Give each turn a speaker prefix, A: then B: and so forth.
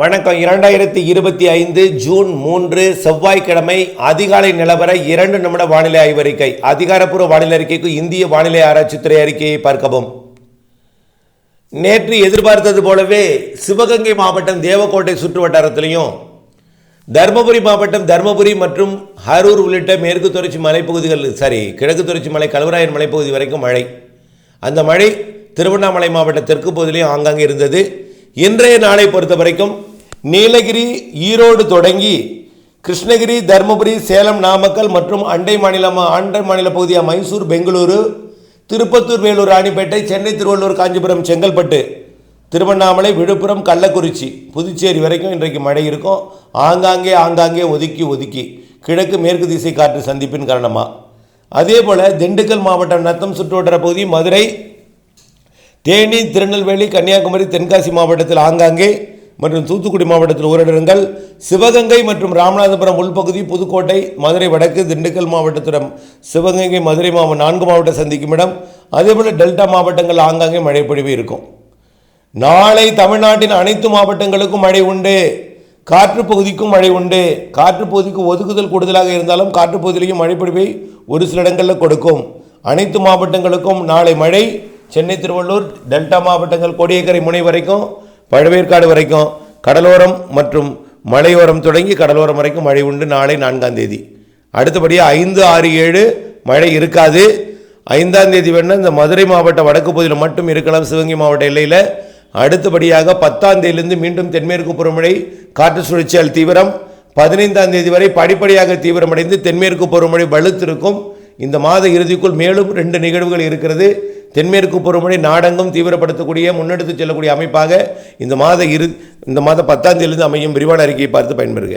A: வணக்கம். இரண்டாயிரத்தி இருபத்தி ஐந்து ஜூன் மூன்று செவ்வாய்க்கிழமை அதிகாலை நிலவர இரண்டு நிமிட வானிலை ஆய்வறிக்கை. அதிகாரப்பூர்வ வானிலை அறிக்கைக்கு இந்திய வானிலை ஆராய்ச்சித்துறை அறிக்கையை பார்க்கவும். நேற்று எதிர்பார்த்தது போலவே சிவகங்கை மாவட்டம் தேவக்கோட்டை சுற்று வட்டாரத்திலையும் தருமபுரி மாவட்டம் தருமபுரி மற்றும் ஹரூர் உள்ளிட்ட மேற்கு தொடர்ச்சி மலைப்பகுதிகள் சாரி கிழக்கு தொடர்ச்சி மலை கல்வராயன் மலைப்பகுதி வரைக்கும் மழை. அந்த மழை திருவண்ணாமலை மாவட்ட தெற்கு பகுதியிலையும் ஆங்காங்கே இருந்தது. இன்றைய நாளை பொறுத்த வரைக்கும் நீலகிரி ஈரோடு தொடங்கி கிருஷ்ணகிரி தருமபுரி சேலம் நாமக்கல் மற்றும் அண்டை மாநிலம் அண்டை மாநில பகுதியாக மைசூர் பெங்களூரு திருப்பத்தூர் வேலூர் ராணிப்பேட்டை சென்னை திருவள்ளூர் காஞ்சிபுரம் செங்கல்பட்டு திருவண்ணாமலை விழுப்புரம் கள்ளக்குறிச்சி புதுச்சேரி வரைக்கும் இன்றைக்கு மழை இருக்கும். ஆங்காங்கே ஆங்காங்கே ஒதுக்கி ஒதுக்கி. கிழக்கு மேற்கு திசை காற்று சந்திப்பின் காரணமாக அதே போல் திண்டுக்கல் மாவட்டம் நத்தம் சுற்றுவட்டார பகுதி மதுரை தேனி திருநெல்வேலி கன்னியாகுமரி தென்காசி மாவட்டத்தில் ஆங்காங்கே மற்றும் தூத்துக்குடி மாவட்டத்தில் ஓரிடங்கள் சிவகங்கை மற்றும் ராமநாதபுரம் உள்பகுதி புதுக்கோட்டை மதுரை வடக்கு திண்டுக்கல் மாவட்டத்திடம் சிவகங்கை மதுரை மாவட்டம் நான்கு மாவட்டம் சந்திக்கும் இடம். அதேபோல் டெல்டா மாவட்டங்கள் ஆங்காங்கே மழை பொழிவு இருக்கும். நாளை தமிழ்நாட்டின் அனைத்து மாவட்டங்களுக்கும் மழை உண்டு. காற்று பகுதிக்கும் மழை உண்டு. காற்று பகுதிக்கு ஒதுக்குதல் கூடுதலாக இருந்தாலும் காற்று பகுதியிலையும் மழை ஒரு சில இடங்களில் கொடுக்கும். அனைத்து மாவட்டங்களுக்கும் நாளை மழை. சென்னை திருவள்ளூர் டெல்டா மாவட்டங்கள் கோடியக்கரை முனை வரைக்கும் பழவேற்காடு வரைக்கும் கடலோரம் மற்றும் மலையோரம் தொடங்கி கடலோரம் வரைக்கும் மழை உண்டு நாளை நான்காம் தேதி. அடுத்தபடியாக ஐந்து ஆறு ஏழு மழை இருக்காது. ஐந்தாம் தேதி வேணால் இந்த மதுரை மாவட்ட வடக்கு பகுதியில் மட்டும் இருக்கலாம் சிவகங்கை மாவட்ட எல்லையில். அடுத்தபடியாக பத்தாம் தேதியிலிருந்து மீண்டும் தென்மேற்கு பருவமழை காற்று சுழற்சியால் தீவிரம். பதினைந்தாம் தேதி வரை படிப்படியாக தீவிரமடைந்து தென்மேற்கு பருவமழை வலுத்திருக்கும். இந்த மாத இறுதிக்குள் மேலும் ரெண்டு நிகழ்வுகள் இருக்கிறது. தென்மேற்கு பருவமழை நாடெங்கும் தீவிரப்படுத்தக்கூடிய முன்னெடுத்து செல்லக்கூடிய அமைப்பாக இந்த மாத இரு இந்த மாத பத்தாம் தேதியிலிருந்து அமையும் விரிவான அறிக்கையை பார்த்து பயன்பெறுக.